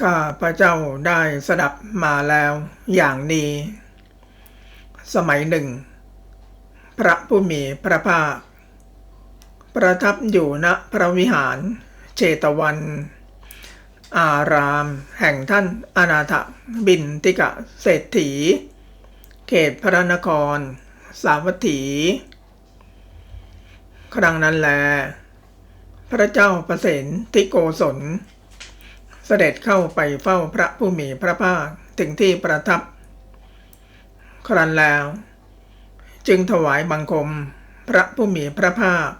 ข้าพระเจ้าได้สดับมาแล้วอย่างนี้ สมัยหนึ่ง พระผู้มีพระภาค ประทับอยู่ณพระวิหารเชตวัน อารามแห่งท่านอนาถบินติกะเศรษฐี เขตพระนคร สาวัตถี ครั้งนั้นแล พระเจ้าประสนทิโกศล เสด็จเข้าไปเฝ้าพระผู้มีพระภาคถึงที่ประทับ ครั้นแล้ว จึงถวายบังคมพระผู้มีพระภาค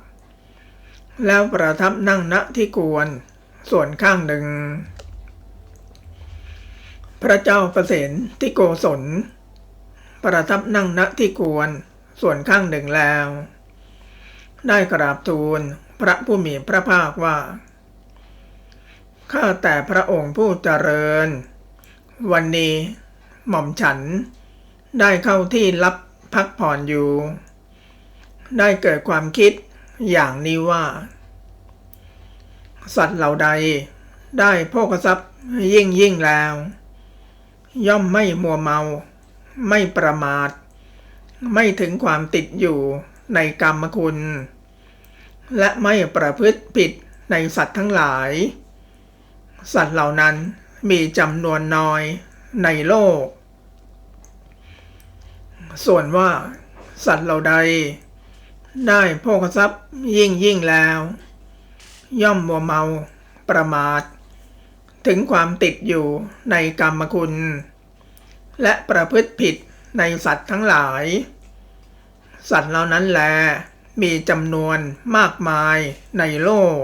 แล้วประทับนั่งณที่กวนส่วนข้างหนึ่ง พระเจ้าประเสนทิโกศล ประทับนั่งณที่กวนส่วนข้างหนึ่งแล้ว ได้กราบทูลพระผู้มีพระภาคว่า ข้าแต่พระองค์ผู้เจริญ วันนี้ หม่อมฉัน ได้เข้าที่รับพักผ่อนอยู่ ได้เกิดความคิดอย่างนี้ว่า สัตว์เหล่าใด ได้โภคทรัพย์ยิ่งยิ่งแล้ว ย่อมไม่มัวเมา ไม่ประมาท ไม่ถึงความติดอยู่ในกรรมคุณ และไม่ประพฤติผิดในสัตว์ทั้งหลาย สัตว์เหล่านั้นมีจำนวนน้อยในโลก ส่วนว่า สัตว์เหล่าใด ได้โภคทรัพย์ยิ่งยิ่งแล้ว ย่อมมัวเมาประมาท ถึงความติดอยู่ในกรรมคุณ และประพฤติผิดในสัตว์ทั้งหลาย สัตว์เหล่านั้นแลมีจำนวนมากมายในโลก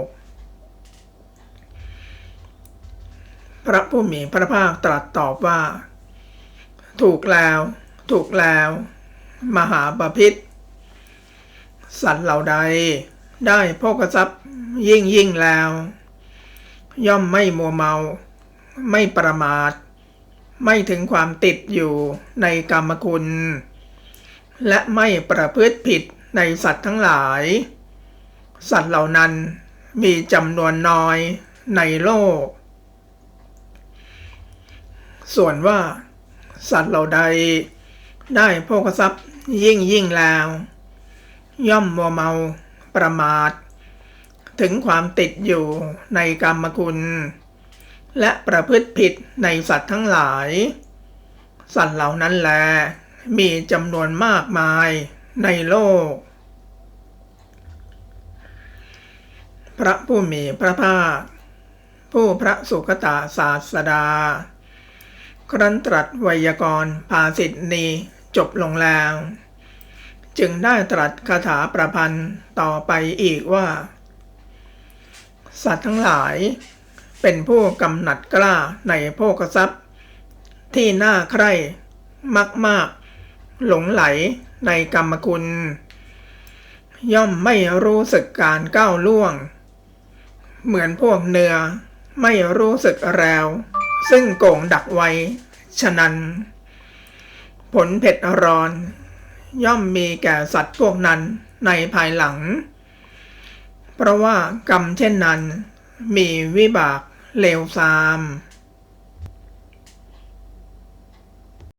พระผู้มีพระภาคตรัสตอบว่า ถูกแล้ว ถูกแล้ว มหาบาพิษสัตว์เหล่าใด ได้โภคทรัพย์ยิ่งยิ่งแล้ว ย่อมไม่มัวเมา ไม่ประมาท ไม่ถึงความติดอยู่ในกรรมคุณ และไม่ประพฤติผิดในสัตว์ทั้งหลาย สัตว์เหล่านั้นมีจำนวนน้อยในโลก ส่วนว่า สัตว์เหล่าใดได้โภคทรัพย์ยิ่งยิ่งแล้ว ย่อมมัวเมาประมาท ถึงความติดอยู่ในกรรมคุณ และประพฤติผิดในสัตว์ทั้งหลาย สัตว์เหล่านั้นแล มีจำนวนมากมายในโลก พระผู้มีพระภาคผู้พระสุคตาศาสดา ครั้นตรัสไวยากรณ์ภาสิทนีจบลงแล้ว จึงได้ตรัสคาถาประพันธ์ต่อไปอีกว่า สัตว์ทั้งหลาย เป็นผู้กำหนัดกล้าในโภคทรัพย์ ที่น่าใคร่มากมากหลงไหลในกรรมคุณ ย่อมไม่รู้สึกการก้าวล่วง เหมือนพวกเนื้อไม่รู้สึกแรว ซึ่งโก่งดักไว้ ฉะนั้น ผลเผ็ดร้อน ย่อมมีแก่สัตว์พวกนั้นในภายหลัง เพราะว่ากรรมเช่นนั้น มีวิบากเลวทราม